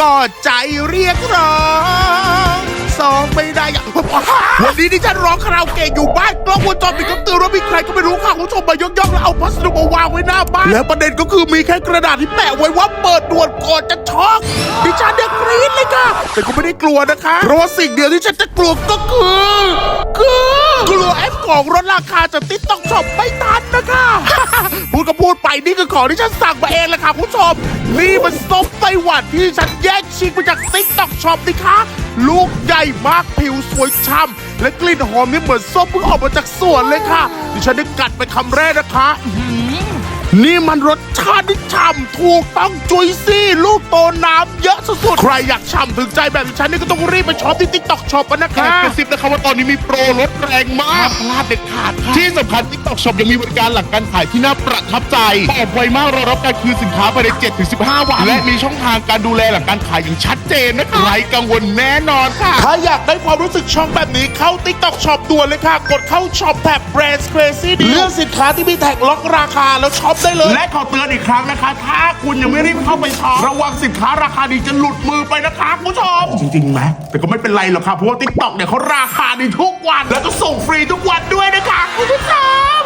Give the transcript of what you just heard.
ก็ใจเรียกร้องสองไม่ได้อย่างวันนี้ที่ฉันร้องคาราโอเกะอยู่บ้านกล้องวงจรปิดก็เตือนว่ามีใครก็ไม่รู้ค่ะคุณผู้ชมมายกย่องแล้วเอาพัสดุมาวางไว้หน้าบ้านแล้วประเด็นก็คือมีแค่กระดาษที่แปะไว้ว่าเปิดด่วนก่อนจะช็อกดิฉันเนี่ยกรีดเลยค่ะแต่ก็ไม่ได้กลัวนะคะ เพราะว่าสิ่งเดียวที่ฉันจะกลัวก็คือ คือกลัวแอปของลดราคาจากติ๊กต็อกช็อปไม่ทันนะคะ ก็พูดไปนี่คือของที่ฉันสั่งมาเองแหละค่ะคุณผู้ชม นี่มันส้มไต้หวันที่ฉันแยกชิงมาจากติ๊กต็อกช็อปนี่คะลูกใหญ่มากผิวสวยช่ำและกลิ่นหอมนี่เหมือนส้มเพิ่งออกมาจากสวนเลยค่ะดิฉันได้กัดไปคำแรกนะคะ นี่มันรสชาติที่ฉ่ำถูกต้องจุยซี่ ลูกโตน้ำเยอะสุดๆ ใครอยากฉ่ำถึงใจแบบดิฉันนี่ก็ต้องรีบไปช็อปที่ติ๊กต็อกช็อปนะแอบคะกระซิบนะครับว่าตอนนี้มีโปรลดแรงมากพลาดเด็ดขาดค่ะที่สำคัญ TikTok Shop ยังมีบริการหลังการขายที่น่าประทับใจตอบไวมากรอรับการคืนสินค้าภายใน7-15 วัน และมีช่องทางการดูแลหลังการขายอย่างชัดเจนนะคะไร้กังวลแน่นอนค่ะ ถ้าอยากได้ความรู้สึกช็อกแบบนี้เข้า TikTok Shop ด่วนเลยค่ะ กดเข้าช็อปแท็บ Brands Crazy Deal เลือกสินค้าที่มีแท็กล็อกราคาแล้วช็อปได้เลย และขอเตือนอีกครั้งนะคะ ถ้าคุณยังไม่รีบเข้าไปช็อประวังสินค้าราคาดีจะหลุดมือไปนะคะคุณผู้ชม จริงๆไหมแต่ก็ไม่เป็นไรหรอกค่ะเพราะว่า TikTok เนี่ยเขาราคาดีทุกวัน แล้วก็ส่งฟรีทุกวันด้วยนะคะคุณผู้ชม